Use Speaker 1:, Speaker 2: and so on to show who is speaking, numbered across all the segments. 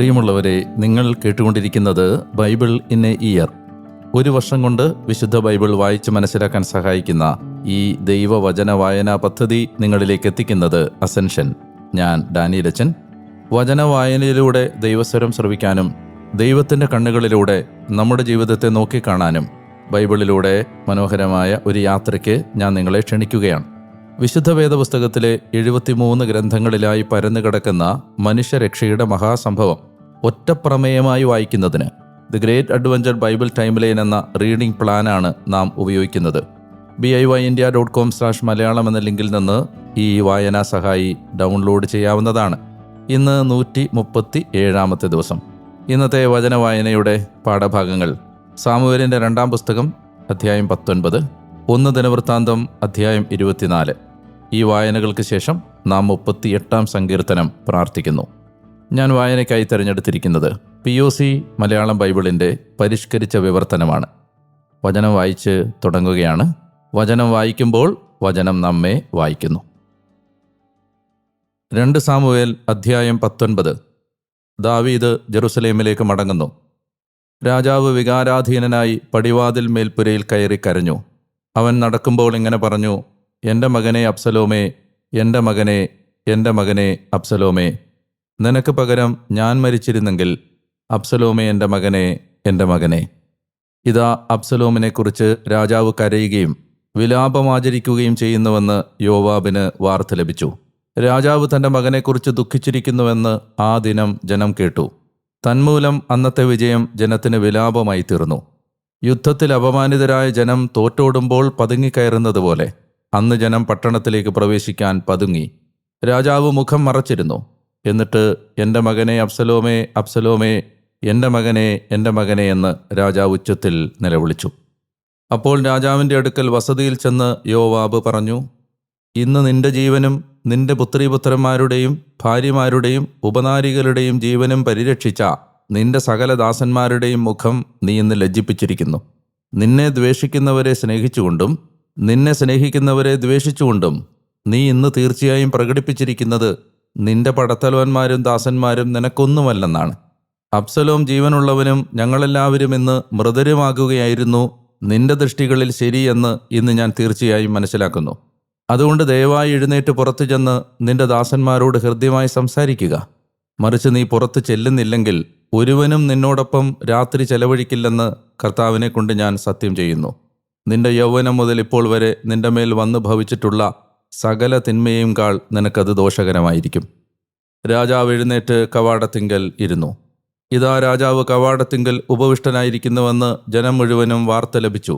Speaker 1: പ്രിയമുള്ളവരെ നിങ്ങൾ കേട്ടുകൊണ്ടിരിക്കുന്നത് ബൈബിൾ ഇൻ എ ഇയർ ഒരു വർഷം കൊണ്ട് വിശുദ്ധ ബൈബിൾ വായിച്ച് മനസ്സിലാക്കാൻ സഹായിക്കുന്ന ഈ ദൈവവചന വായനാ പദ്ധതി നിങ്ങളിലേക്ക് എത്തിക്കുന്നത് അസെൻഷൻ ഞാൻ ഡാനിയിലച്ചൻ വചന വായനയിലൂടെ ദൈവസ്വരം ശ്രവിക്കാനും ദൈവത്തിൻ്റെ കണ്ണുകളിലൂടെ നമ്മുടെ ജീവിതത്തെ നോക്കിക്കാണാനും ബൈബിളിലൂടെ മനോഹരമായ ഒരു യാത്രയ്ക്ക് ഞാൻ നിങ്ങളെ ക്ഷണിക്കുകയാണ് വിശുദ്ധ വേദപുസ്തകത്തിലെ എഴുപത്തിമൂന്ന് ഗ്രന്ഥങ്ങളിലായി പരന്നു കിടക്കുന്ന മനുഷ്യരക്ഷയുടെ മഹാസംഭവം ഒറ്റപ്രമേയമായി വായിക്കുന്നതിന് the great adventure Bible time line എന്ന റീഡിംഗ് പ്ലാനാണ് നാം ഉപയോഗിക്കുന്നത് B I Y India dot com slash Malayalam എന്ന ലിങ്കിൽ നിന്ന് ഈ വായനാ സഹായി ഡൗൺലോഡ് ചെയ്യാവുന്നതാണ് ഇന്ന് നൂറ്റി മുപ്പത്തി ഏഴാമത്തെ ദിവസം ഇന്നത്തെ വചന വായനയുടെ പാഠഭാഗങ്ങൾ സാമുവേലിൻ്റെ രണ്ടാം പുസ്തകം അധ്യായം പത്തൊൻപത് ഒന്ന് ദിനവൃത്താന്തം അധ്യായം ഇരുപത്തിനാല് ഈ വായനകൾക്ക് ശേഷം നാം എട്ടാം സങ്കീർത്തനം പ്രാർത്ഥിക്കുന്നു ഞാൻ വായനയ്ക്കായി തിരഞ്ഞെടുത്തിരിക്കുന്നത് പി ഒ സി മലയാളം ബൈബിളിൻ്റെ പരിഷ്കരിച്ച വിവർത്തനമാണ് വചനം വായിച്ച് തുടങ്ങുകയാണ് വചനം വായിക്കുമ്പോൾ വചനം നമ്മെ വായിക്കുന്നു രണ്ട് സാമുവേൽ അധ്യായം പത്തൊൻപത് ദാവീദ് ജെറുസലേമിലേക്ക് മടങ്ങുന്നു രാജാവ് വികാരാധീനനായി പടിവാതിൽ മേൽപ്പുരയിൽ കയറി കരഞ്ഞു അവൻ നടക്കുമ്പോൾ ഇങ്ങനെ പറഞ്ഞു എൻ്റെ മകനെ അപ്സലോമേ എൻ്റെ മകനെ എൻ്റെ മകനെ അപ്സലോമേ നിനക്ക് പകരം ഞാൻ മരിച്ചിരുന്നെങ്കിൽ അബ്സലോമെ എൻ്റെ മകനെ എൻ്റെ മകനെ ഇതാ അബ്സലോമിനെക്കുറിച്ച് രാജാവ് കരയുകയും വിലാപമാചരിക്കുകയും ചെയ്യുന്നുവെന്ന് യോവാബിന് വാർത്ത ലഭിച്ചു രാജാവ് തൻ്റെ മകനെക്കുറിച്ച് ദുഃഖിച്ചിരിക്കുന്നുവെന്ന് ആ ദിനം ജനം കേട്ടു തന്മൂലം അന്നത്തെ വിജയം ജനത്തിന് വിലാപമായി തീർന്നു യുദ്ധത്തിൽ അപമാനിതരായ ജനം തോറ്റോടുമ്പോൾ പതുങ്ങിക്കയറുന്നതുപോലെ അന്ന് ജനം പട്ടണത്തിലേക്ക് പ്രവേശിക്കാൻ പതുങ്ങി രാജാവ് മുഖം മറച്ചിരുന്നു എന്നിട്ട് എൻ്റെ മകനെ അഫ്സലോമേ അഫ്സലോമേ എൻ്റെ മകനെ എൻ്റെ മകനെ എന്ന് രാജാവ് ഉച്ചത്തിൽ നിലവിളിച്ചു അപ്പോൾ രാജാവിൻ്റെ അടുക്കൽ വസതിയിൽ ചെന്ന് യോവാബ് പറഞ്ഞു ഇന്ന് നിന്റെ ജീവനും നിന്റെ പുത്രീപുത്രന്മാരുടെയും ഭാര്യമാരുടെയും ഉപനാരികളുടെയും ജീവനും പരിരക്ഷിച്ച നിന്റെ സകല ദാസന്മാരുടെയും മുഖം നീ ഇന്ന് ലജ്ജിപ്പിച്ചിരിക്കുന്നു നിന്നെ ദ്വേഷിക്കുന്നവരെ സ്നേഹിച്ചുകൊണ്ടും നിന്നെ സ്നേഹിക്കുന്നവരെ ദ്വേഷിച്ചുകൊണ്ടും നീ ഇന്ന് തീർച്ചയായും പ്രകടിപ്പിച്ചിരിക്കുന്നത് നിന്റെ പടത്തലവന്മാരും ദാസന്മാരും നിനക്കൊന്നുമല്ലെന്നാണ് അബ്സലോം ജീവനുള്ളവനും ഞങ്ങളെല്ലാവരും ഇന്ന് മൃതരുമാകുകയായിരുന്നു നിന്റെ ദൃഷ്ടികളിൽ ശരിയെന്ന് ഇന്ന് ഞാൻ തീർച്ചയായും മനസ്സിലാക്കുന്നു അതുകൊണ്ട് ദയവായി എഴുന്നേറ്റ് പുറത്തു ചെന്ന് നിന്റെ ദാസന്മാരോട് ഹൃദ്യമായി സംസാരിക്കുക മറിച്ച് നീ പുറത്തു ചെല്ലുന്നില്ലെങ്കിൽ ഒരുവനും നിന്നോടൊപ്പം രാത്രി ചെലവഴിക്കില്ലെന്ന് കർത്താവിനെ കൊണ്ട് ഞാൻ സത്യം ചെയ്യുന്നു നിന്റെ യൗവനം മുതൽ ഇപ്പോൾ വരെ നിന്റെ മേൽ വന്നു ഭവിച്ചിട്ടുള്ള സകല തിന്മയും കാൾ നിനക്കത് ദോഷകരമായിരിക്കും രാജാവ് എഴുന്നേറ്റ് കവാടത്തിങ്കൽ ഇരുന്നു ഇതാ രാജാവ് കവാടത്തിങ്കൽ ഉപവിഷ്ടനായിരിക്കുന്നുവെന്ന് ജനം മുഴുവനും വാർത്ത ലഭിച്ചു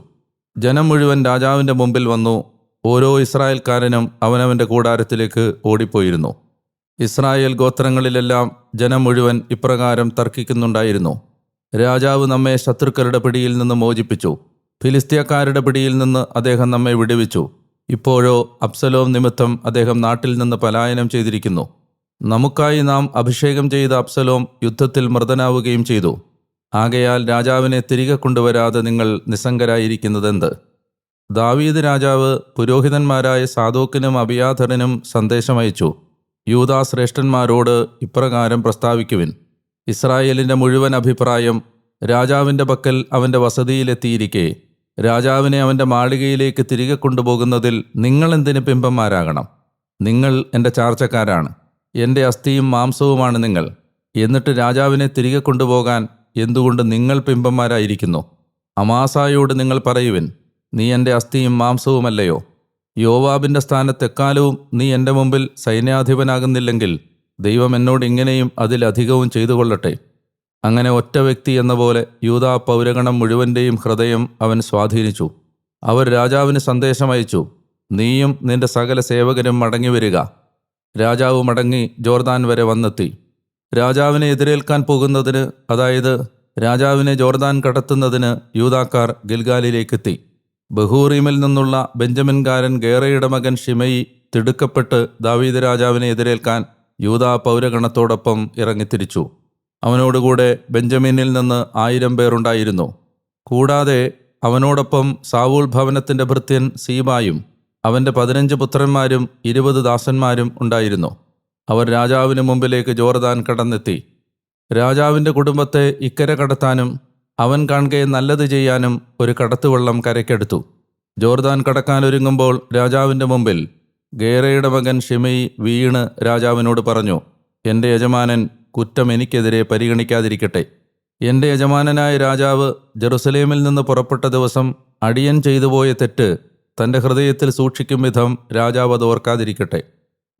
Speaker 1: ജനം മുഴുവൻ രാജാവിൻ്റെ മുമ്പിൽ വന്നു ഓരോ ഇസ്രായേൽക്കാരനും അവനവൻ്റെ കൂടാരത്തിലേക്ക് ഓടിപ്പോയിരുന്നു ഇസ്രായേൽ ഗോത്രങ്ങളിലെല്ലാം ജനം മുഴുവൻ ഇപ്രകാരം തർക്കിക്കുന്നുണ്ടായിരുന്നു രാജാവ് നമ്മെ ശത്രുക്കളുടെ പിടിയിൽ നിന്ന് മോചിപ്പിച്ചു ഫിലിസ്തീയക്കാരുടെ പിടിയിൽ നിന്ന് അദ്ദേഹം നമ്മെ വിടുവിച്ചു ഇപ്പോഴോ അബ്സലോം നിമിത്തം അദ്ദേഹം നാട്ടിൽ നിന്ന് പലായനം ചെയ്തിരിക്കുന്നു നമുക്കായി നാം അഭിഷേകം ചെയ്ത അബ്സലോം യുദ്ധത്തിൽ മൃതനാവുകയും ചെയ്തു ആകയാൽ രാജാവിനെ തിരികെ കൊണ്ടുവരാതെ നിങ്ങൾ നിസ്സംഗരായിരിക്കുന്നതെന്ത് ദാവീദ് രാജാവ് പുരോഹിതന്മാരായ സാധോക്കിനും അയച്ചു സന്ദേശമയച്ചു ശ്രേഷ്ഠന്മാരോട് ഇപ്രകാരം പ്രസ്താവിക്കുവിൻ ഇസ്രായേലിൻ്റെ മുഴുവൻ അഭിപ്രായം രാജാവിൻ്റെ പക്കൽ അവൻ്റെ വസതിയിലെത്തിയിരിക്കെ രാജാവിനെ അവൻ്റെ മാളികയിലേക്ക് തിരികെ കൊണ്ടുപോകുന്നതിൽ നിങ്ങൾ എന്തിന് പിമ്പന്മാരാകണം നിങ്ങൾ എൻ്റെ ചാർച്ചക്കാരാണ് എൻ്റെ അസ്ഥിയും മാംസവുമാണ് നിങ്ങൾ എന്നിട്ട് രാജാവിനെ തിരികെ കൊണ്ടുപോകാൻ എന്തുകൊണ്ട് നിങ്ങൾ പിമ്പന്മാരായിരിക്കുന്നു അമാസായോട് നിങ്ങൾ പറയുവിൻ നീ എൻ്റെ അസ്ഥിയും മാംസവുമല്ലയോ യോവാബിൻ്റെ സ്ഥാനത്തെക്കാലവും നീ എൻ്റെ മുമ്പിൽ സൈന്യാധിപനാകുന്നില്ലെങ്കിൽ ദൈവം എന്നോട് ഇങ്ങനെയും അതിലധികവും ചെയ്തു കൊള്ളട്ടെ അങ്ങനെ ഒറ്റ വ്യക്തി എന്ന പോലെ യൂതാ പൗരഗണം മുഴുവൻ്റെയും ഹൃദയം അവൻ സ്വാധീനിച്ചു അവർ രാജാവിന് സന്ദേശമയച്ചു നീയും നിന്റെ സകല സേവകരും മടങ്ങി വരിക രാജാവ് മടങ്ങി ജോർദാൻ വരെ വന്നെത്തി രാജാവിനെ എതിരേൽക്കാൻ പോകുന്നതിന് അതായത് രാജാവിനെ ജോർദാൻ കടത്തുന്നതിന് യൂതാക്കാർ ഗിൽഗാലിലേക്കെത്തി ബഹൂറീമിൽ നിന്നുള്ള ബെഞ്ചമിൻകാരൻ ഗേറയുടെ മകൻ ഷിമയി തിടുക്കപ്പെട്ട് ദാവീദ് രാജാവിനെ എതിരേൽക്കാൻ യൂതാ പൗരഗണത്തോടൊപ്പം ഇറങ്ങിത്തിരിച്ചു അവനോടുകൂടെ ബെഞ്ചമിനിൽ നിന്ന് ആയിരം പേരുണ്ടായിരുന്നു കൂടാതെ അവനോടൊപ്പം സാവൂൾ ഭവനത്തിൻ്റെ ഭൃത്യൻ സീബായും അവൻ്റെ പതിനഞ്ച് പുത്രന്മാരും ഇരുപത് ദാസന്മാരും ഉണ്ടായിരുന്നു അവർ രാജാവിന് മുമ്പിലേക്ക് ജോർദാൻ കടന്നെത്തി രാജാവിൻ്റെ കുടുംബത്തെ ഇക്കരെ കടത്താനും അവൻ കാണുകയെ നല്ലത് ചെയ്യാനും ഒരു കടത്തുവള്ളം കരയ്ക്കെടുത്തു ജോർദാൻ കടക്കാനൊരുങ്ങുമ്പോൾ രാജാവിൻ്റെ മുമ്പിൽ ഗേറയുടെ മകൻ ഷിമയി വീണ് രാജാവിനോട് പറഞ്ഞു എൻ്റെ യജമാനൻ കുറ്റം എനിക്കെതിരെ പരിഗണിക്കാതിരിക്കട്ടെ എൻ്റെ യജമാനനായ രാജാവ് ജെറുസലേമിൽ നിന്ന് പുറപ്പെട്ട ദിവസം അടിയൻ ചെയ്തുപോയ തെറ്റ് തൻ്റെ ഹൃദയത്തിൽ സൂക്ഷിക്കും വിധം രാജാവ് അത് ഓർക്കാതിരിക്കട്ടെ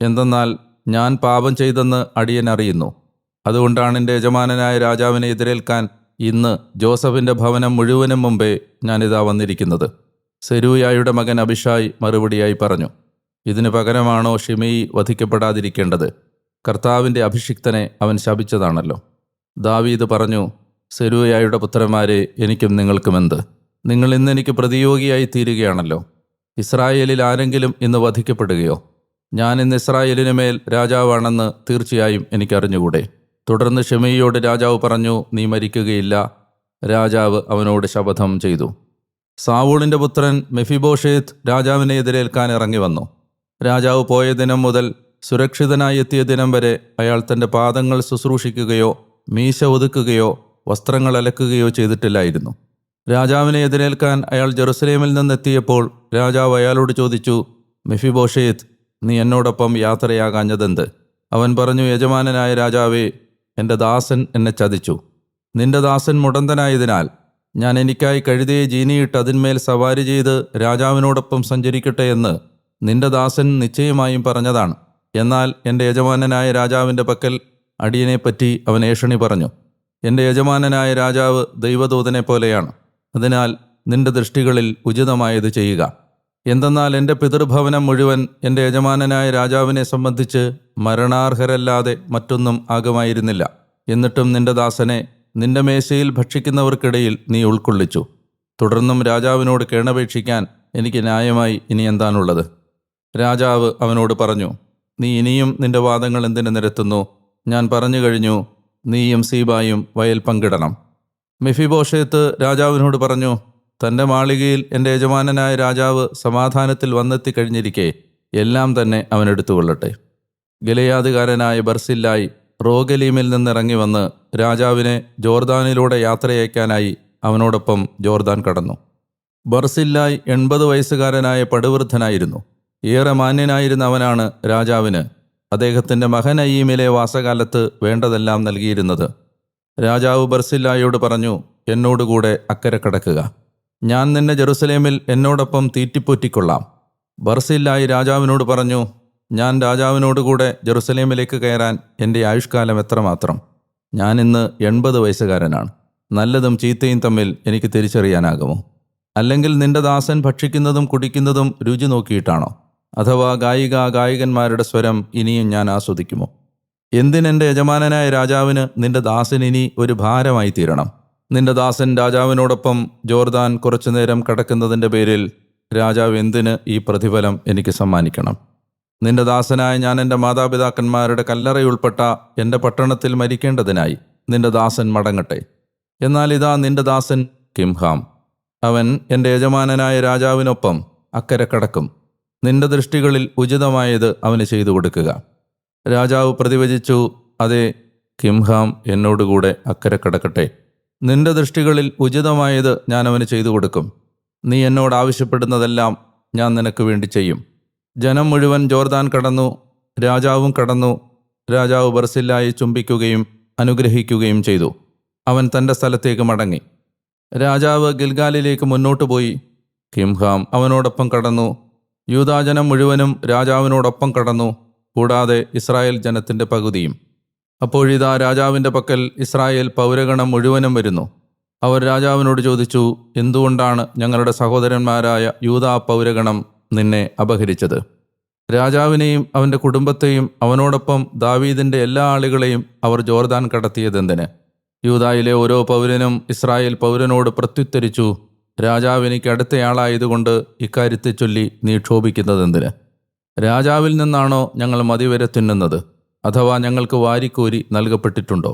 Speaker 1: എന്തെന്നാൽ ഞാൻ പാപം ചെയ്തെന്ന് അടിയൻ അറിയുന്നു അതുകൊണ്ടാണ് എൻ്റെ യജമാനനായ രാജാവിനെ എതിരേൽക്കാൻ ഇന്ന് ജോസഫിൻ്റെ ഭവനം മുഴുവനും മുമ്പേ ഞാനിതാ വന്നിരിക്കുന്നത് സെരൂയായുടെ മകൻ അഭിഷായ് മറുപടിയായി പറഞ്ഞു ഇതിനു പകരമാണോ ഷിമയി വധിക്കപ്പെടാതിരിക്കേണ്ടത് കർത്താവിൻ്റെ അഭിഷിക്തനെ അവൻ ശപിച്ചതാണല്ലോ ദാവീദ് പറഞ്ഞു സെരൂയായുടെ പുത്രന്മാരെ എനിക്കും നിങ്ങൾക്കുമെന്ത് നിങ്ങൾ ഇന്ന് എനിക്ക് പ്രതിയോഗിയായി തീരുകയാണല്ലോ ഇസ്രായേലിൽ ആരെങ്കിലും ഇന്ന് വധിക്കപ്പെടുകയോ ഞാൻ ഇന്ന് ഇസ്രായേലിന് മേൽ രാജാവാണെന്ന് തീർച്ചയായും എനിക്കറിഞ്ഞുകൂടെ തുടർന്ന് ഷെമിയോട് രാജാവ് പറഞ്ഞു നീ മരിക്കുകയില്ല രാജാവ് അവനോട് ശപഥം ചെയ്തു സാവൂളിൻ്റെ പുത്രൻ മെഫിബോഷേത്ത് രാജാവിനെ എതിരേൽക്കാൻ ഇറങ്ങി വന്നു രാജാവ് പോയ ദിനം മുതൽ സുരക്ഷിതനായി എത്തിയ ദിനം വരെ അയാൾ തൻ്റെ പാദങ്ങൾ ശുശ്രൂഷിക്കുകയോ മീശ ഒതുക്കുകയോ വസ്ത്രങ്ങൾ അലക്കുകയോ ചെയ്തിട്ടില്ലായിരുന്നു രാജാവിനെ എതിരേൽക്കാൻ അയാൾ ജെറുസലേമിൽ നിന്നെത്തിയപ്പോൾ രാജാവ് അയാളോട് ചോദിച്ചു മെഫിബോഷേത്ത് നീ എന്നോടൊപ്പം യാത്രയാകാഞ്ഞതെന്ത് അവൻ പറഞ്ഞു യജമാനനായ രാജാവേ എൻ്റെ ദാസൻ എന്നെ ചതിച്ചു നിന്റെ ദാസൻ മുടന്തനായതിനാൽ ഞാൻ എനിക്കായി കഴുതിയെ ജീനിയിട്ട് അതിന്മേൽ സവാരി ചെയ്ത് രാജാവിനോടൊപ്പം സഞ്ചരിക്കട്ടെ എന്ന് നിന്റെ ദാസൻ നിശ്ചയമായും പറഞ്ഞതാണ് എന്നാൽ എൻ്റെ യജമാനനായ രാജാവിൻ്റെ പക്കൽ അടിയനെപ്പറ്റി അവൻ ഏഷണി പറഞ്ഞു എൻ്റെ യജമാനനായ രാജാവ് ദൈവദൂതനെ പോലെയാണ് അതിനാൽ നിന്റെ ദൃഷ്ടികളിൽ ഉചിതമായത് ചെയ്യുക എന്തെന്നാൽ എൻ്റെ പിതൃഭവനം മുഴുവൻ എൻ്റെ യജമാനനായ രാജാവിനെ സംബന്ധിച്ച് മരണാർഹരല്ലാതെ മറ്റൊന്നും ആകുമായിരുന്നില്ല എന്നിട്ടും നിന്റെ ദാസനെ നിന്റെ മേശയിൽ ഭക്ഷിക്കുന്നവർക്കിടയിൽ നീ ഉൾക്കൊള്ളിച്ചു തുടർന്നും രാജാവിനോട് കേണപേക്ഷിക്കാൻ എനിക്ക് ന്യായമായി ഇനി എന്താണുള്ളത് രാജാവ് അവനോട് പറഞ്ഞു നീ ഇനിയും നിന്റെ വാദങ്ങൾ എന്തിനു നിരത്തുന്നു ഞാൻ പറഞ്ഞു കഴിഞ്ഞു നീയും സീബായും വയൽ പങ്കിടണം മിഫിബോഷേത്ത് രാജാവിനോട് പറഞ്ഞു തൻ്റെ മാളികയിൽ എൻ്റെ യജമാനനായ രാജാവ് സമാധാനത്തിൽ വന്നെത്തി കഴിഞ്ഞിരിക്കെ എല്ലാം തന്നെ അവനെടുത്തുകൊള്ളട്ടെ ഗലയാതുകാരനായ ബർസില്ലായി റോഗലീമിൽ നിന്നിറങ്ങി വന്ന് രാജാവിനെ ജോർദാനിലൂടെ യാത്രയയക്കാനായി അവനോടൊപ്പം ജോർദാൻ കടന്നു ബർസില്ലായി എൺപത് വയസ്സുകാരനായ പടുവൃദ്ധനായിരുന്നു ഏറെ മാന്യനായിരുന്ന അവനാണ് രാജാവിന് അദ്ദേഹത്തിൻ്റെ മകൻ അയ്യീമിലെ വാസകാലത്ത് വേണ്ടതെല്ലാം നൽകിയിരുന്നത് രാജാവ് ബർസില്ലായോട് പറഞ്ഞു എന്നോടുകൂടെ അക്കരെ കടക്കുക ഞാൻ നിന്നെ ജെറുസലേമിൽ എന്നോടൊപ്പം തീറ്റിപ്പൊറ്റിക്കൊള്ളാം ബർസില്ലായി രാജാവിനോട് പറഞ്ഞു ഞാൻ രാജാവിനോടുകൂടെ ജെറുസലേമിലേക്ക് കയറാൻ എൻ്റെ ആയുഷ്കാലം എത്രമാത്രം ഞാൻ ഇന്ന് എൺപത് വയസ്സുകാരനാണ് നല്ലതും ചീത്തയും തമ്മിൽ എനിക്ക് തിരിച്ചറിയാനാകുമോ അല്ലെങ്കിൽ നിന്റെ ദാസൻ ഭക്ഷിക്കുന്നതും കുടിക്കുന്നതും രുചി നോക്കിയിട്ടാണോ അഥവാ ഗായിക ഗായകന്മാരുടെ സ്വരം ഇനിയും ഞാൻ ആസ്വദിക്കുമോ എന്തിനെൻ്റെ യജമാനനായ രാജാവിന് നിന്റെ ദാസൻ ഇനി ഒരു ഭാരമായി തീരണം നിന്റെ ദാസൻ രാജാവിനോടൊപ്പം ജോർദാൻ കുറച്ചു നേരം കടക്കുന്നതിൻ്റെ പേരിൽ രാജാവ് എന്തിന് ഈ പ്രതിഫലം എനിക്ക് സമ്മാനിക്കണം നിന്റെ ദാസനായ ഞാൻ എൻ്റെ മാതാപിതാക്കന്മാരുടെ കല്ലറയുൾപ്പെട്ട എൻ്റെ പട്ടണത്തിൽ മരിക്കേണ്ടതിനായി നിന്റെ ദാസൻ മടങ്ങട്ടെ എന്നാൽ ഇതാ നിന്റെ ദാസൻ കിംഹാം അവൻ എൻ്റെ യജമാനനായ രാജാവിനൊപ്പം അക്കരെ കടക്കും നിന്റെ ദൃഷ്ടികളിൽ ഉചിതമായത് അവന് ചെയ്തു കൊടുക്കുക രാജാവ് പ്രതിവചിച്ചു അതെ കിംഹാം എന്നോടുകൂടെ അക്കരെ കടക്കട്ടെ നിന്റെ ദൃഷ്ടികളിൽ ഉചിതമായത് ഞാൻ അവന് ചെയ്തു കൊടുക്കും നീ എന്നോട് ആവശ്യപ്പെടുന്നതെല്ലാം ഞാൻ നിനക്ക് വേണ്ടി ചെയ്യും ജനം മുഴുവൻ ജോർദാൻ കടന്നു രാജാവും കടന്നു രാജാവ് ബർസില്ലായി ചുംബിക്കുകയും അനുഗ്രഹിക്കുകയും ചെയ്തു അവൻ തൻ്റെ സ്ഥലത്തേക്ക് മടങ്ങി രാജാവ് ഗിൽഗാലിലേക്ക് മുന്നോട്ട് പോയി കിംഹാം അവനോടൊപ്പം കടന്നു യൂതാജനം മുഴുവനും രാജാവിനോടൊപ്പം കടന്നു കൂടാതെ ഇസ്രായേൽ ജനത്തിൻ്റെ പകുതിയും അപ്പോഴിതാ രാജാവിൻ്റെ പക്കൽ ഇസ്രായേൽ പൗരഗണം മുഴുവനും വരുന്നു അവർ രാജാവിനോട് ചോദിച്ചു എന്തുകൊണ്ടാണ് ഞങ്ങളുടെ സഹോദരന്മാരായ യൂതാ പൗരഗണം നിന്നെ അപഹരിച്ചത് രാജാവിനെയും അവൻ്റെ കുടുംബത്തെയും അവനോടൊപ്പം ദാവീദിൻ്റെ എല്ലാ ആളുകളെയും അവർ ജോർദാൻ കടത്തിയതെന്തിന് യൂതായിലെ ഓരോ പൗരനും ഇസ്രായേൽ പൗരനോട് പ്രത്യുത്തരിച്ചു രാജാവ് എനിക്ക് അടുത്തയാളായതുകൊണ്ട് ഇക്കാര്യത്തെ ചൊല്ലി നീ ക്ഷോഭിക്കുന്നതെന്തിന് രാജാവിൽ നിന്നാണോ ഞങ്ങൾ മതിവരെ തിന്നുന്നത് അഥവാ ഞങ്ങൾക്ക് വാരിക്കോരി നൽകപ്പെട്ടിട്ടുണ്ടോ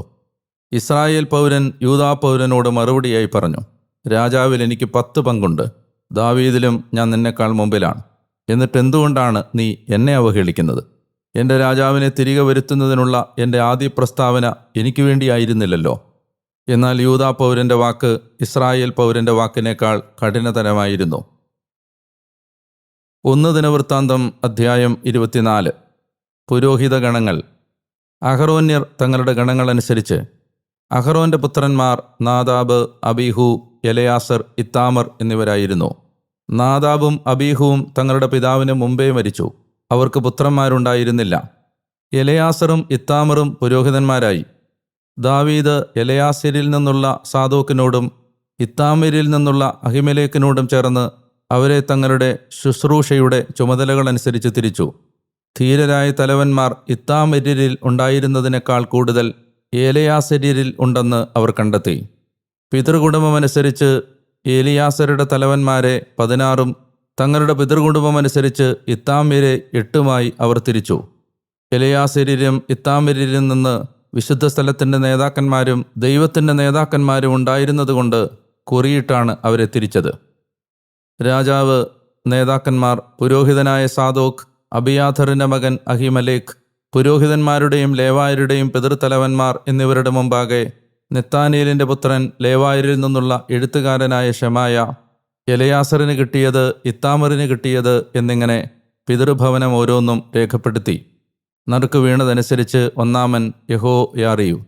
Speaker 1: ഇസ്രായേൽ പൗരൻ യൂതാ പൗരനോട് മറുപടിയായി പറഞ്ഞു രാജാവിൽ എനിക്ക് പത്ത് പങ്കുണ്ട് ദാവീദിലും ഞാൻ നിന്നെക്കാൾ മുമ്പിലാണ് എന്നിട്ട് എന്തുകൊണ്ടാണ് നീ എന്നെ അവഹേളിക്കുന്നത് എൻ്റെ രാജാവിനെ തിരികെ വരുത്തുന്നതിനുള്ള എൻ്റെ ആദ്യ പ്രസ്താവന എനിക്ക് വേണ്ടിയായിരുന്നില്ലല്ലോ എന്നാൽ യൂതാ പൗരൻ്റെ വാക്ക് ഇസ്രായേൽ പൗരൻ്റെ വാക്കിനേക്കാൾ കഠിനതരമായിരുന്നു ഒന്ന് ദിനവൃത്താന്തം അധ്യായം ഇരുപത്തിനാല് പുരോഹിത ഗണങ്ങൾ അഹറോന്യർ തങ്ങളുടെ ഗണങ്ങളനുസരിച്ച് അഹറോന്റെ പുത്രന്മാർ നാദാബ് അബീഹു എലയാസർ ഇത്താമർ എന്നിവരായിരുന്നു നാദാബും അബീഹുവും തങ്ങളുടെ പിതാവിന് മുമ്പേ മരിച്ചു അവർക്ക് പുത്രന്മാരുണ്ടായിരുന്നില്ല എലയാസറും ഇത്താമറും പുരോഹിതന്മാരായി ദാവീദ് എലയാസിരിൽ നിന്നുള്ള സാദോക്കിനോടും ഇത്താമിരിൽ നിന്നുള്ള അഹിമലേക്കിനോടും ചേർന്ന് അവരെ തങ്ങളുടെ ശുശ്രൂഷയുടെ ചുമതലകളനുസരിച്ച് തിരിച്ചു ധീരരായ തലവന്മാർ ഇത്താമിരിൽ ഉണ്ടായിരുന്നതിനേക്കാൾ കൂടുതൽ ഏലയാസരിൽ ഉണ്ടെന്ന് അവർ കണ്ടെത്തി പിതൃകുടുംബമനുസരിച്ച് ഏലിയാസരുടെ തലവന്മാരെ പതിനാറും തങ്ങളുടെ പിതൃകുടുംബമനുസരിച്ച് ഇത്താമിരെ എട്ടുമായി അവർ തിരിച്ചു എലയാസരിരും ഇത്താമിരിലും നിന്ന് വിശുദ്ധ സ്ഥലത്തിൻ്റെ നേതാക്കന്മാരും ദൈവത്തിൻ്റെ നേതാക്കന്മാരും ഉണ്ടായിരുന്നതുകൊണ്ട് കുറിയിട്ടാണ് അവരെ തിരിച്ചത് രാജാവ് നേതാക്കന്മാർ പുരോഹിതനായ സാദോക് അബിയാഥറിൻ്റെ മകൻ അഹിമലേഖ് പുരോഹിതന്മാരുടെയും ലേവായരുടെയും പിതൃത്തലവന്മാർ എന്നിവരുടെ മുമ്പാകെ നെത്താനിയലിൻ്റെ പുത്രൻ ലേവായരിൽ നിന്നുള്ള എഴുത്തുകാരനായ ഷമായ എലയാസറിന് കിട്ടിയത് ഇത്താമറിന് കിട്ടിയത് എന്നിങ്ങനെ പിതൃഭവനം ഓരോന്നും രേഖപ്പെടുത്തി നറുക്ക് വീണതനുസരിച്ച് ഒന്നാമൻ യഹോ യാറിയു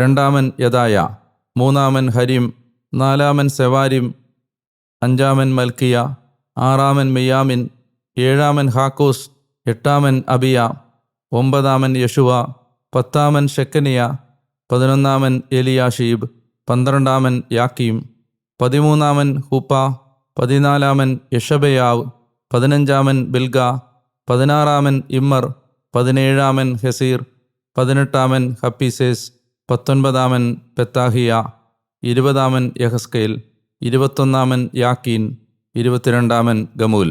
Speaker 1: രണ്ടാമൻ യദായ മൂന്നാമൻ ഹരിം നാലാമൻ സെവാരിം അഞ്ചാമൻ മൽക്കിയ ആറാമൻ മിയാമിൻ ഏഴാമൻ ഹാക്കോസ് എട്ടാമൻ അബിയ ഒമ്പതാമൻ യശുവ പത്താമൻ ഷെക്കനിയ പതിനൊന്നാമൻ എലിയാഷീബ് പന്ത്രണ്ടാമൻ യാക്കീം പതിമൂന്നാമൻ ഹൂപ്പ പതിനാലാമൻ യഷബയാവ് പതിനഞ്ചാമൻ ബിൽഗ പതിനാറാമൻ ഇമ്മർ പതിനേഴാമൻ ഹെസീർ പതിനെട്ടാമൻ ഹപ്പീസേസ് പത്തൊൻപതാമൻ പെത്താഹിയ ഇരുപതാമൻ യഹസ്കയിൽ ഇരുപത്തൊന്നാമൻ യാക്കീൻ ഇരുപത്തിരണ്ടാമൻ ഗമൂൽ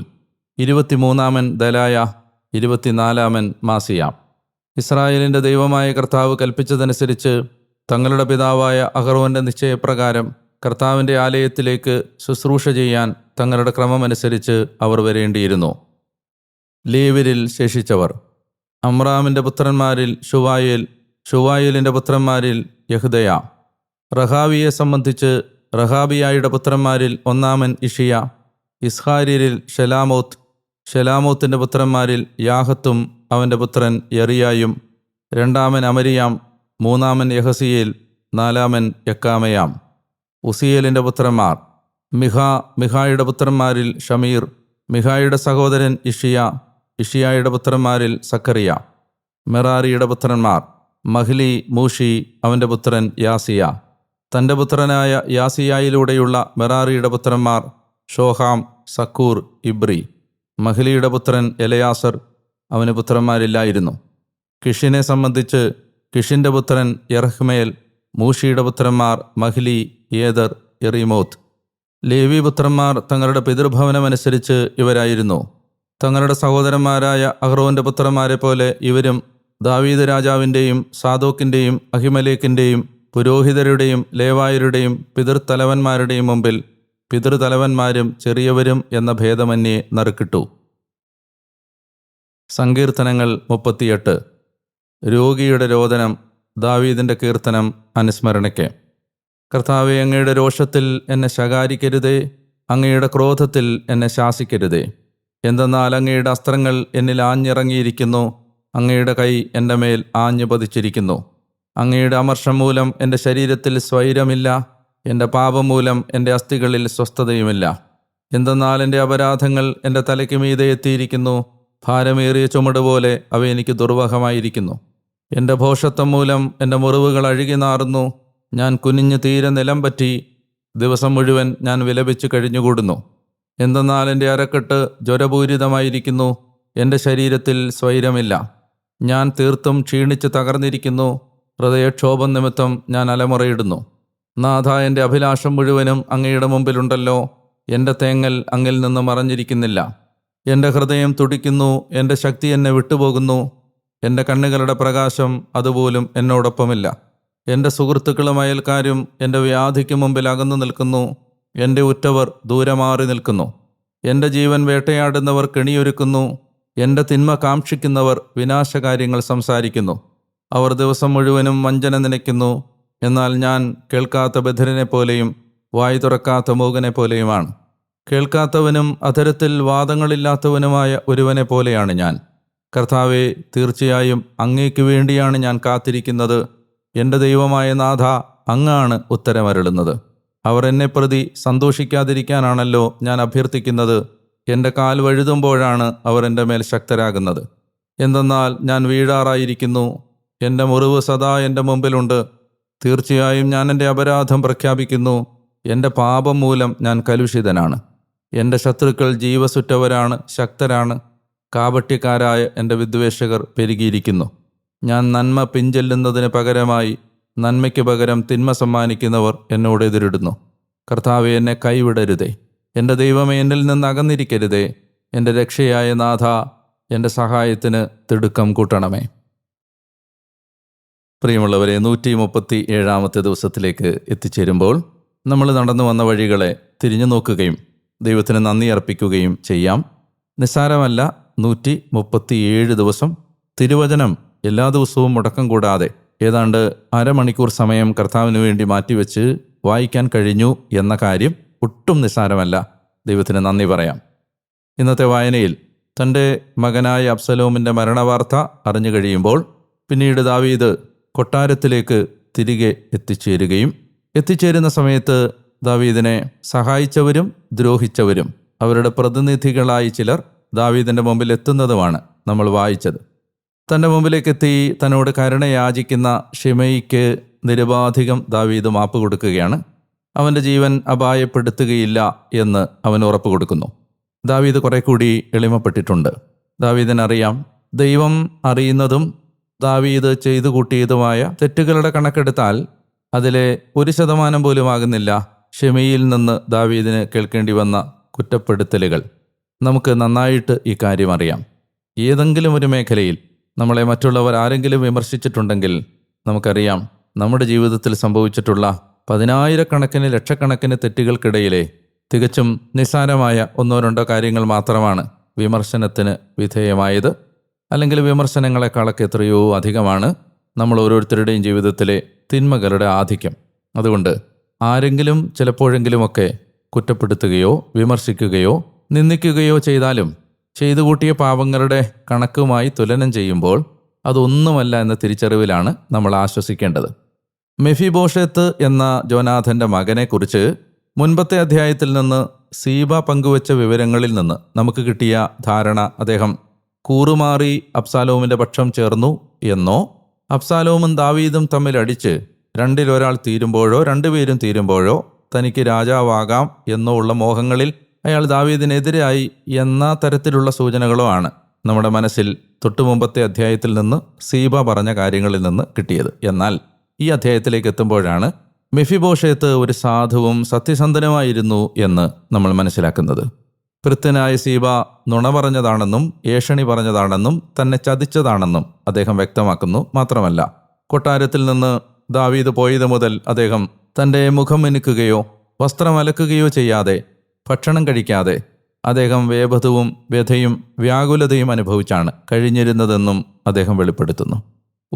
Speaker 1: ഇരുപത്തിമൂന്നാമൻ ദലായ ഇരുപത്തിനാലാമൻ മാസിയ ഇസ്രായേലിൻ്റെ ദൈവമായ കർത്താവ് കൽപ്പിച്ചതനുസരിച്ച് തങ്ങളുടെ പിതാവായ അഹറോൻ്റെ നിശ്ചയപ്രകാരം കർത്താവിൻ്റെ ആലയത്തിലേക്ക് ശുശ്രൂഷ ചെയ്യാൻ തങ്ങളുടെ ക്രമമനുസരിച്ച് അവർ വരേണ്ടിയിരുന്നു ലീവരിൽ ശേഷിച്ചവർ അമ്രാമിൻ്റെ പുത്രന്മാരിൽ ഷുവായിൽ ഷുവായിലിൻ്റെ പുത്രന്മാരിൽ യഹുദയ റഹാബിയെ സംബന്ധിച്ച് റഹാബിയായുടെ പുത്രന്മാരിൽ ഒന്നാമൻ ഇഷിയ ഇസ്ഹാരിരിൽ ഷെലാമോത്ത് ഷെലാമോത്തിൻ്റെ പുത്രന്മാരിൽ യാഹത്തും അവൻ്റെ പുത്രൻ യറിയായും രണ്ടാമൻ അമരിയാം മൂന്നാമൻ യഹസിയേൽ നാലാമൻ യക്കാമയാം ഉസിയേലിൻ്റെ പുത്രന്മാർ മിഹ മിഹായുടെ പുത്രന്മാരിൽ ഷമീർ മിഹായുടെ സഹോദരൻ ഇഷിയ ഇഷിയായുടെ പുത്രന്മാരിൽ സക്കറിയ മെറാറിയുടെ പുത്രന്മാർ മഹ്ലി മൂഷി അവൻ്റെ പുത്രൻ യാസിയ തൻ്റെ പുത്രനായ യാസിയായിലൂടെയുള്ള മെറാറിയുടെ പുത്രന്മാർ ഷോഹാം സക്കൂർ ഇബ്രി മഹ്ലിയുടെ പുത്രൻ എലയാസർ അവന് പുത്രന്മാരില്ലായിരുന്നു കിഷിനെ സംബന്ധിച്ച് കിഷിൻ്റെ പുത്രൻ യർഹ്മേൽ മൂഷിയുടെ പുത്രന്മാർ മഹ്ലി ഏദർ എറിമോത്ത് ലേവി പുത്രന്മാർ തങ്ങളുടെ പിതൃഭവനമനുസരിച്ച് ഇവരായിരുന്നു തങ്ങളുടെ സഹോദരന്മാരായ അഹ്റോന്റെ പുത്രന്മാരെ പോലെ ഇവരും ദാവീദ് രാജാവിൻ്റെയും സാദോക്കിൻ്റെയും അഹിമലേക്കിൻ്റെയും പുരോഹിതരുടെയും ലേവായരുടെയും പിതൃത്തലവന്മാരുടെയും മുമ്പിൽ പിതൃതലവന്മാരും ചെറിയവരും എന്ന ഭേദമന്യേ നറുക്കിട്ടു സങ്കീർത്തനങ്ങൾ മുപ്പത്തിയെട്ട് രോഗിയുടെ രോദനം ദാവീദിൻ്റെ കീർത്തനം അനുസ്മരണയ്ക്ക് കർത്താവെ അങ്ങയുടെ രോഷത്തിൽ എന്നെ ശകാരിക്കരുതേ അങ്ങയുടെ ക്രോധത്തിൽ എന്നെ ശാസിക്കരുതേ എന്തെന്നാൽ അങ്ങയുടെ അസ്ത്രങ്ങൾ എന്നിൽ ആഞ്ഞിറങ്ങിയിരിക്കുന്നു അങ്ങയുടെ കൈ എൻ്റെ മേൽ ആഞ്ഞു പതിച്ചിരിക്കുന്നു അങ്ങയുടെ അമർഷം മൂലം എൻ്റെ ശരീരത്തിൽ സ്വൈരമില്ല എൻ്റെ പാപം മൂലം എൻ്റെ അസ്ഥികളിൽ സ്വസ്ഥതയുമില്ല എന്തെന്നാൽ എൻ്റെ അപരാധങ്ങൾ എൻ്റെ തലയ്ക്ക് മീതെ എത്തിയിരിക്കുന്നു ഭാരമേറിയ ചുമട് പോലെ അവ എനിക്ക് ദുർവഹമായിരിക്കുന്നു എൻ്റെ ഭോഷത്വം മൂലം എൻ്റെ മുറിവുകൾ അഴുകി നാറുന്നു ഞാൻ കുനിഞ്ഞു തീരെ നിലം പറ്റി ദിവസം മുഴുവൻ ഞാൻ വിലപിച്ചു കഴിഞ്ഞുകൂടുന്നു എന്തെന്നാൽ എൻ്റെ അരക്കെട്ട് ജ്വരപൂരിതമായിരിക്കുന്നു എൻ്റെ ശരീരത്തിൽ സ്വൈരമില്ല ഞാൻ തീർത്തും ക്ഷീണിച്ച് തകർന്നിരിക്കുന്നു ഹൃദയക്ഷോഭം നിമിത്തം ഞാൻ അലമുറയിടുന്നു നാഥ എൻ്റെ അഭിലാഷം മുഴുവനും അങ്ങയുടെ മുമ്പിലുണ്ടല്ലോ എൻ്റെ തേങ്ങൽ അങ്ങിൽ നിന്ന് മറഞ്ഞിരിക്കുന്നില്ല എൻ്റെ ഹൃദയം തുടിക്കുന്നു എൻ്റെ ശക്തി എന്നെ വിട്ടുപോകുന്നു എൻ്റെ കണ്ണുകളുടെ പ്രകാശം അതുപോലും എന്നോടൊപ്പമില്ല എൻ്റെ സുഹൃത്തുക്കളും അയൽക്കാരും എൻ്റെ വ്യാധിക്ക് മുമ്പിൽ അകന്നു നിൽക്കുന്നു എൻ്റെ ഉറ്റവർ ദൂരെ മാറി നിൽക്കുന്നു എൻ്റെ ജീവൻ വേട്ടയാടുന്നവർ കെണിയൊരുക്കുന്നു എൻ്റെ തിന്മ കാക്ഷിക്കുന്നവർ വിനാശകാര്യങ്ങൾ സംസാരിക്കുന്നു അവർ ദിവസം മുഴുവനും വഞ്ചന നനയ്ക്കുന്നു എന്നാൽ ഞാൻ കേൾക്കാത്ത ബധിരനെ പോലെയും വായി തുറക്കാത്ത മൂകനെ പോലെയുമാണ് കേൾക്കാത്തവനും അധരത്തിൽ വാദങ്ങളില്ലാത്തവനുമായ ഒരുവനെ പോലെയാണ് ഞാൻ കർത്താവെ തീർച്ചയായും അങ്ങേക്ക് വേണ്ടിയാണ് ഞാൻ കാത്തിരിക്കുന്നത് എൻ്റെ ദൈവമായ നാഥ അങ്ങാണ് ഉത്തരമരുളുന്നത് അവർ എന്നെ പ്രതി സന്തോഷിക്കാതിരിക്കാനാണല്ലോ ഞാൻ അഭ്യർത്ഥിക്കുന്നത് എൻ്റെ കാൽ വഴുതുമ്പോഴാണ് അവർ എൻ്റെ മേൽ ശക്തരാകുന്നത് എന്തെന്നാൽ ഞാൻ വീഴാറായിരിക്കുന്നു എൻ്റെ മുറിവ് സദാ എൻ്റെ മുമ്പിലുണ്ട് തീർച്ചയായും ഞാൻ എൻ്റെ അപരാധം പ്രഖ്യാപിക്കുന്നു എൻ്റെ പാപം മൂലം ഞാൻ കലുഷിതനാണ് എൻ്റെ ശത്രുക്കൾ ജീവസുറ്റവരാണ് ശക്തരാണ് കാപട്യക്കാരായ എൻ്റെ വിദ്വേഷകർ പെരുകിയിരിക്കുന്നു ഞാൻ നന്മ പിഞ്ചെല്ലുന്നതിന് പകരമായി നന്മയ്ക്ക് പകരം തിന്മ സമ്മാനിക്കുന്നവർ എന്നോട് എതിരിടുന്നു കർത്താവ് എന്നെ കൈവിടരുതേ എൻ്റെ ദൈവമേ എന്നിൽ നിന്ന് അകന്നിരിക്കരുതേ എൻ്റെ രക്ഷയായ നാഥ എൻ്റെ സഹായത്തിന് തിടുക്കം കൂട്ടണമേ പ്രിയമുള്ളവരെ നൂറ്റി മുപ്പത്തി ഏഴാമത്തെ ദിവസത്തിലേക്ക് എത്തിച്ചേരുമ്പോൾ നമ്മൾ നടന്നു വന്ന വഴികളെ തിരിഞ്ഞു നോക്കുകയും ദൈവത്തിന് നന്ദി അർപ്പിക്കുകയും ചെയ്യാം നിസ്സാരമല്ല നൂറ്റി ഏഴ് ദിവസം തിരുവചനം എല്ലാ ദിവസവും മുടക്കം കൂടാതെ ഏതാണ്ട് അരമണിക്കൂർ സമയം കർത്താവിന് വേണ്ടി മാറ്റിവെച്ച് വായിക്കാൻ കഴിഞ്ഞു എന്ന കാര്യം ഒട്ടും നിസ്സാരമല്ല ദൈവത്തിന് നന്ദി പറയാം ഇന്നത്തെ വായനയിൽ തൻ്റെ മകനായ അബ്സലോമിൻ്റെ മരണവാർത്ത അറിഞ്ഞു കഴിയുമ്പോൾ പിന്നീട് ദാവീദ് കൊട്ടാരത്തിലേക്ക് തിരികെ എത്തിച്ചേരുകയും എത്തിച്ചേരുന്ന സമയത്ത് ദാവീദിനെ സഹായിച്ചവരും ദ്രോഹിച്ചവരും അവരുടെ പ്രതിനിധികളായി ചിലർ ദാവീദിൻ്റെ മുമ്പിൽ എത്തുന്നതുമാണ് നമ്മൾ വായിച്ചത് തൻ്റെ മുമ്പിലേക്കെത്തി തന്നോട് കരുണ യാചിക്കുന്ന ഷിമയ്ക്ക് നിരുപാധികം ദാവീദ് മാപ്പ് കൊടുക്കുകയാണ് അവൻ്റെ ജീവൻ അപായപ്പെടുത്തുകയില്ല എന്ന് അവൻ ഉറപ്പ് കൊടുക്കുന്നു ദാവീദ് കുറെ കൂടി എളിമപ്പെട്ടിട്ടുണ്ട് ദാവീദിനറിയാം ദൈവം അറിയുന്നതും ദാവീദ് ചെയ്തു കൂട്ടിയതുമായ തെറ്റുകളുടെ കണക്കെടുത്താൽ അതിലെ ഒരു ശതമാനം പോലും ആകുന്നില്ല ഷെമിയിൽ നിന്ന് ദാവീദിന് കേൾക്കേണ്ടി വന്ന കുറ്റപ്പെടുത്തലുകൾ നമുക്ക് നന്നായിട്ട് ഈ കാര്യം അറിയാം ഏതെങ്കിലും ഒരു മേഖലയിൽ നമ്മളെ മറ്റുള്ളവർ ആരെങ്കിലും വിമർശിച്ചിട്ടുണ്ടെങ്കിൽ നമുക്കറിയാം നമ്മുടെ ജീവിതത്തിൽ സംഭവിച്ചിട്ടുള്ള പതിനായിരക്കണക്കിന് ലക്ഷക്കണക്കിന് തെറ്റുകൾക്കിടയിലെ തികച്ചും നിസ്സാരമായ ഒന്നോ രണ്ടോ കാര്യങ്ങൾ മാത്രമാണ് വിമർശനത്തിന് വിധേയമായത് അല്ലെങ്കിൽ വിമർശനങ്ങളെക്കാളൊക്കെ എത്രയോ അധികമാണ് നമ്മൾ ഓരോരുത്തരുടെയും ജീവിതത്തിലെ തിന്മകളുടെ ആധിക്യം അതുകൊണ്ട് ആരെങ്കിലും ചിലപ്പോഴെങ്കിലുമൊക്കെ കുറ്റപ്പെടുത്തുകയോ വിമർശിക്കുകയോ നിന്ദിക്കുകയോ ചെയ്താലും ചെയ്തു കൂട്ടിയ പാപങ്ങളുടെ കണക്കുമായി തുലനം ചെയ്യുമ്പോൾ അതൊന്നുമല്ല എന്ന തിരിച്ചറിവിലാണ് നമ്മൾ ആശ്വസിക്കേണ്ടത് മെഫിബോഷത്ത് എന്ന ജോനാഥൻ്റെ മകനെക്കുറിച്ച് മുൻപത്തെ അധ്യായത്തിൽ നിന്ന് സീബ പങ്കുവച്ച വിവരങ്ങളിൽ നിന്ന് നമുക്ക് കിട്ടിയ ധാരണ അദ്ദേഹം കൂറുമാറി അബ്സാലോമിൻ്റെ പക്ഷം ചേർന്നു എന്നോ അബ്സാലോമും ദാവീദും തമ്മിൽ അടിച്ച് രണ്ടിലൊരാൾ തീരുമ്പോഴോ രണ്ടുപേരും തീരുമ്പോഴോ തനിക്ക് രാജാവാകാം എന്നോ ഉള്ള മോഹങ്ങളിൽ അയാൾ ദാവീദിനെതിരായി എന്ന തരത്തിലുള്ള സൂചനകളോ ആണ് നമ്മുടെ മനസ്സിൽ തൊട്ടുമുമ്പത്തെ അധ്യായത്തിൽ നിന്ന് സീബ പറഞ്ഞ കാര്യങ്ങളിൽ നിന്ന് കിട്ടിയത് എന്നാൽ ഈ അധ്യായത്തിലേക്ക് എത്തുമ്പോഴാണ് മെഫിബോഷേത്ത് ഒരു സാധുവും സത്യസന്ധനുമായിരുന്നു എന്ന് നമ്മൾ മനസ്സിലാക്കുന്നത് പൃഥ്വനായ സീബ നുണ പറഞ്ഞതാണെന്നും ഏഷണി പറഞ്ഞതാണെന്നും തന്നെ ചതിച്ചതാണെന്നും അദ്ദേഹം വ്യക്തമാക്കുന്നു മാത്രമല്ല കൊട്ടാരത്തിൽ നിന്ന് ദാവീദ് പോയത് മുതൽ അദ്ദേഹം തൻ്റെ മുഖം മിനുക്കുകയോ വസ്ത്രം അലക്കുകയോ ചെയ്യാതെ ഭക്ഷണം കഴിക്കാതെ അദ്ദേഹം വേബധവും വ്യഥയും വ്യാകുലതയും അനുഭവിച്ചാണ് കഴിഞ്ഞിരുന്നതെന്നും അദ്ദേഹം വെളിപ്പെടുത്തുന്നു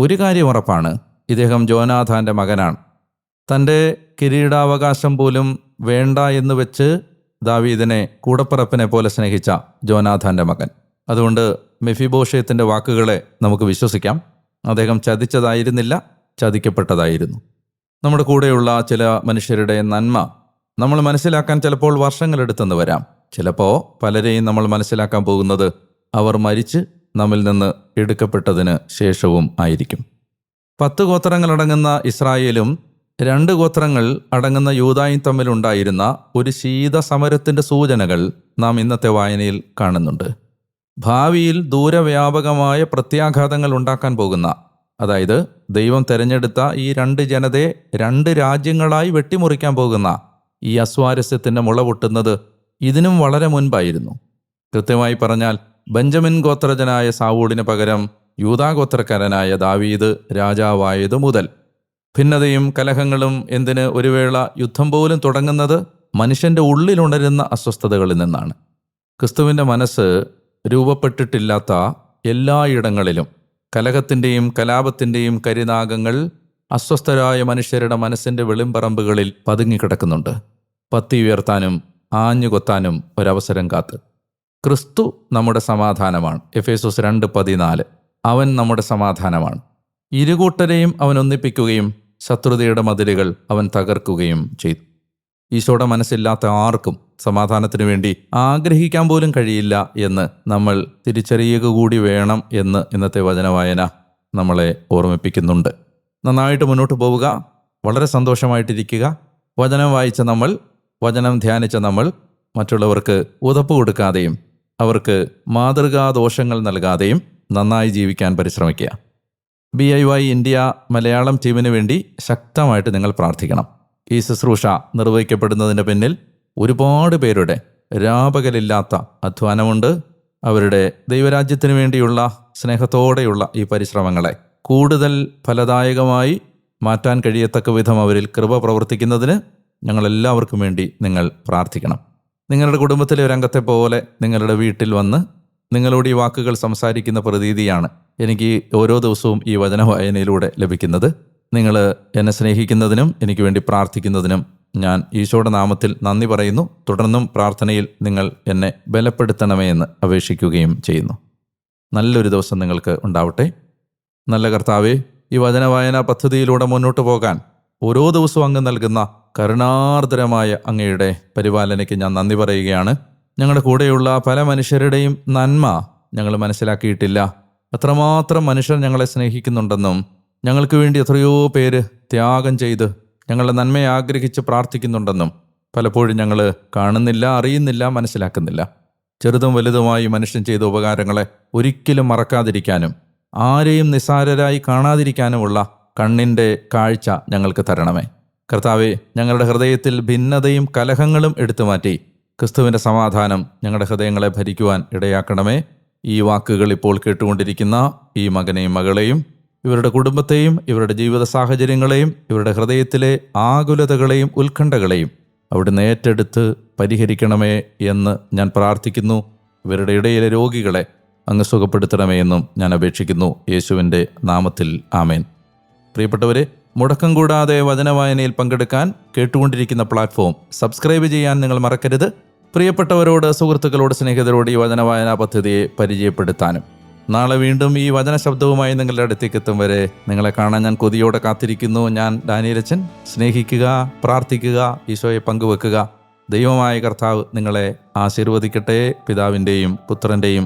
Speaker 1: ഒരു കാര്യം ഉറപ്പാണ് ഇദ്ദേഹം ജോനാഥാൻ്റെ മകനാണ് തൻ്റെ കിരീടാവകാശം പോലും വേണ്ട എന്ന് വെച്ച് ദാവീദിനെ കൂടപ്പറപ്പിനെ പോലെ സ്നേഹിച്ച ജോനാഥാൻ്റെ മകൻ അതുകൊണ്ട് മെഫിബോഷയത്തിൻ്റെ വാക്കുകളെ നമുക്ക് വിശ്വസിക്കാം അദ്ദേഹം ചതിച്ചതായിരുന്നില്ല ചതിക്കപ്പെട്ടതായിരുന്നു നമ്മുടെ കൂടെയുള്ള ചില മനുഷ്യരുടെ നന്മ നമ്മൾ മനസ്സിലാക്കാൻ ചിലപ്പോൾ വർഷങ്ങളെടുത്തെന്ന് വരാം ചിലപ്പോൾ പലരെയും നമ്മൾ മനസ്സിലാക്കാൻ പോകുന്നത് അവർ മരിച്ച് നമ്മിൽ നിന്ന് എടുക്കപ്പെട്ടതിന് ശേഷവും ആയിരിക്കും പത്ത് അടങ്ങുന്ന ഇസ്രായേലും രണ്ട് ഗോത്രങ്ങൾ അടങ്ങുന്ന യൂതായും തമ്മിലുണ്ടായിരുന്ന ഒരു ശീത സമരത്തിൻ്റെ സൂചനകൾ നാം ഇന്നത്തെ വായനയിൽ കാണുന്നുണ്ട് ഭാവിയിൽ ദൂരവ്യാപകമായ പ്രത്യാഘാതങ്ങൾ ഉണ്ടാക്കാൻ പോകുന്ന അതായത് ദൈവം തെരഞ്ഞെടുത്ത ഈ രണ്ട് ജനതയെ രണ്ട് രാജ്യങ്ങളായി വെട്ടിമുറിക്കാൻ പോകുന്ന ഈ അസ്വാരസ്യത്തിൻ്റെ മുള പൊട്ടുന്നത് ഇതിനും വളരെ മുൻപായിരുന്നു കൃത്യമായി പറഞ്ഞാൽ ബെഞ്ചമിൻ ഗോത്രജനായ സാവൂടിന് പകരം യൂതാഗോത്രക്കാരനായ ദാവീദ് രാജാവായതു മുതൽ ഭിന്നതയും കലഹങ്ങളും എന്തിന് ഒരു വേള യുദ്ധം പോലും തുടങ്ങുന്നത് മനുഷ്യൻ്റെ ഉള്ളിലുണരുന്ന അസ്വസ്ഥതകളിൽ നിന്നാണ് ക്രിസ്തുവിൻ്റെ മനസ്സ് രൂപപ്പെട്ടിട്ടില്ലാത്ത എല്ലായിടങ്ങളിലും കലഹത്തിൻ്റെയും കലാപത്തിൻ്റെയും കരിനാഗങ്ങൾ അസ്വസ്ഥരായ മനുഷ്യരുടെ മനസ്സിൻ്റെ വെളിമ്പറമ്പുകളിൽ പതുങ്ങിക്കിടക്കുന്നുണ്ട് പത്തി ഉയർത്താനും ആഞ്ഞുകൊത്താനും ഒരവസരം കാത്ത് ക്രിസ്തു നമ്മുടെ സമാധാനമാണ് എഫേസോസ് രണ്ട് പതിനാല് അവൻ നമ്മുടെ സമാധാനമാണ് ഇരുകൂട്ടരെയും അവൻ ഒന്നിപ്പിക്കുകയും ശത്രുതയുടെ മതിലുകൾ അവൻ തകർക്കുകയും ചെയ്തു ഈശോയുടെ മനസ്സില്ലാത്ത ആർക്കും സമാധാനത്തിനു വേണ്ടി ആഗ്രഹിക്കാൻ പോലും കഴിയില്ല എന്ന് നമ്മൾ തിരിച്ചറിയുക കൂടി വേണം എന്ന് ഇന്നത്തെ വചനവായന നമ്മളെ ഓർമ്മിപ്പിക്കുന്നുണ്ട് നന്നായിട്ട് മുന്നോട്ട് പോവുക വളരെ സന്തോഷമായിട്ടിരിക്കുക വചനം വായിച്ച നമ്മൾ വചനം ധ്യാനിച്ച നമ്മൾ മറ്റുള്ളവർക്ക് ഉതപ്പ് കൊടുക്കാതെയും അവർക്ക് മാതൃകാ ദോഷങ്ങൾ നൽകാതെയും നന്നായി ജീവിക്കാൻ പരിശ്രമിക്കുക B I Y India Malayalam ടീമിന് വേണ്ടി ശക്തമായിട്ട് നിങ്ങൾ പ്രാർത്ഥിക്കണം ഈ ശുശ്രൂഷ നിർവഹിക്കപ്പെടുന്നതിൻ്റെ പിന്നിൽ ഒരുപാട് പേരുടെ രാപകലില്ലാത്ത അധ്വാനമുണ്ട് അവരുടെ ദൈവരാജ്യത്തിന് വേണ്ടിയുള്ള സ്നേഹത്തോടെയുള്ള ഈ പരിശ്രമങ്ങളെ കൂടുതൽ ഫലദായകമായി മാറ്റാൻ കഴിയത്തക്ക വിധം അവരിൽ കൃപ പ്രവർത്തിക്കുന്നതിന് ഞങ്ങളെല്ലാവർക്കും വേണ്ടി നിങ്ങൾ പ്രാർത്ഥിക്കണം നിങ്ങളുടെ കുടുംബത്തിലെ ഒരംഗത്തെ പോലെ നിങ്ങളുടെ വീട്ടിൽ വന്ന് നിങ്ങളോട് ഈ വാക്കുകൾ സംസാരിക്കുന്ന പ്രതീതിയാണ് എനിക്ക് ഓരോ ദിവസവും ഈ വചന വായനയിലൂടെ ലഭിക്കുന്നത് നിങ്ങൾ എന്നെ സ്നേഹിക്കുന്നതിനും എനിക്ക് വേണ്ടി പ്രാർത്ഥിക്കുന്നതിനും ഞാൻ ഈശോയുടെ നാമത്തിൽ നന്ദി പറയുന്നു തുടർന്നും പ്രാർത്ഥനയിൽ നിങ്ങൾ എന്നെ ബലപ്പെടുത്തണമേ എന്ന് അപേക്ഷിക്കുകയും ചെയ്യുന്നു നല്ലൊരു ദിവസം നിങ്ങൾക്ക് ഉണ്ടാവട്ടെ നല്ല കർത്താവേ ഈ വചനവായന പദ്ധതിയിലൂടെ മുന്നോട്ട് പോകാൻ ഓരോ ദിവസവും അങ്ങ് നൽകുന്ന കരുണാർദ്രമായ അങ്ങയുടെ പരിപാലനയ്ക്ക് ഞാൻ നന്ദി പറയുകയാണ് ഞങ്ങളുടെ കൂടെയുള്ള പല മനുഷ്യരുടെയും നന്മ ഞങ്ങൾ മനസ്സിലാക്കിയിട്ടില്ല എത്രമാത്രം മനുഷ്യർ ഞങ്ങളെ സ്നേഹിക്കുന്നുണ്ടെന്നും ഞങ്ങൾക്ക് വേണ്ടി എത്രയോ പേര് ത്യാഗം ചെയ്ത് ഞങ്ങളുടെ നന്മയെ ആഗ്രഹിച്ച് പ്രാർത്ഥിക്കുന്നുണ്ടെന്നും പലപ്പോഴും ഞങ്ങൾ കാണുന്നില്ല അറിയുന്നില്ല മനസ്സിലാക്കുന്നില്ല ചെറുതും വലുതുമായി മനുഷ്യൻ ചെയ്ത ഉപകാരങ്ങളെ ഒരിക്കലും മറക്കാതിരിക്കാനും ആരെയും നിസാരരായി കാണാതിരിക്കാനുമുള്ള കണ്ണിൻ്റെ കാഴ്ച ഞങ്ങൾക്ക് തരണമേ കർത്താവെ ഞങ്ങളുടെ ഹൃദയത്തിൽ ഭിന്നതയും കലഹങ്ങളും എടുത്തു മാറ്റി ക്രിസ്തുവിൻ്റെ സമാധാനം ഞങ്ങളുടെ ഹൃദയങ്ങളെ ഭരിക്കുവാൻ ഇടയാക്കണമേ ഈ വാക്കുകൾ ഇപ്പോൾ കേട്ടുകൊണ്ടിരിക്കുന്ന ഈ മകനെയും മകളെയും ഇവരുടെ കുടുംബത്തെയും ഇവരുടെ ജീവിത സാഹചര്യങ്ങളെയും ഇവരുടെ ഹൃദയത്തിലെ ആകുലതകളെയും ഉത്കണ്ഠകളെയും അവിടെ ഏറ്റെടുത്ത് പരിഹരിക്കണമേ എന്ന് ഞാൻ പ്രാർത്ഥിക്കുന്നു ഇവരുടെ ഇടയിലെ രോഗികളെ അങ്ങ് സുഖപ്പെടുത്തണമേയെന്നും എന്നും ഞാൻ അപേക്ഷിക്കുന്നു യേശുവിൻ്റെ നാമത്തിൽ ആമേൻ പ്രിയപ്പെട്ടവരെ മുടക്കം കൂടാതെ വചനവായനയിൽ പങ്കെടുക്കാൻ കേട്ടുകൊണ്ടിരിക്കുന്ന പ്ലാറ്റ്ഫോം സബ്സ്ക്രൈബ് ചെയ്യാൻ നിങ്ങൾ മറക്കരുത് പ്രിയപ്പെട്ടവരോട് സുഹൃത്തുക്കളോട് സ്നേഹിതരോട് ഈ വചനവായനാ പദ്ധതിയെ പരിചയപ്പെടുത്താനും നാളെ വീണ്ടും ഈ വചന ശബ്ദവുമായി നിങ്ങളുടെ അടുത്തേക്ക് എത്തും വരെ നിങ്ങളെ കാണാൻ ഞാൻ കൊതിയോടെ കാത്തിരിക്കുന്നു ഞാൻ ഡാനിയലച്ചൻ സ്നേഹിക്കുക പ്രാർത്ഥിക്കുക ഈശോയെ പങ്കുവെക്കുക ദൈവമായ കർത്താവ് നിങ്ങളെ ആശീർവദിക്കട്ടെ പിതാവിൻ്റെയും പുത്രൻ്റെയും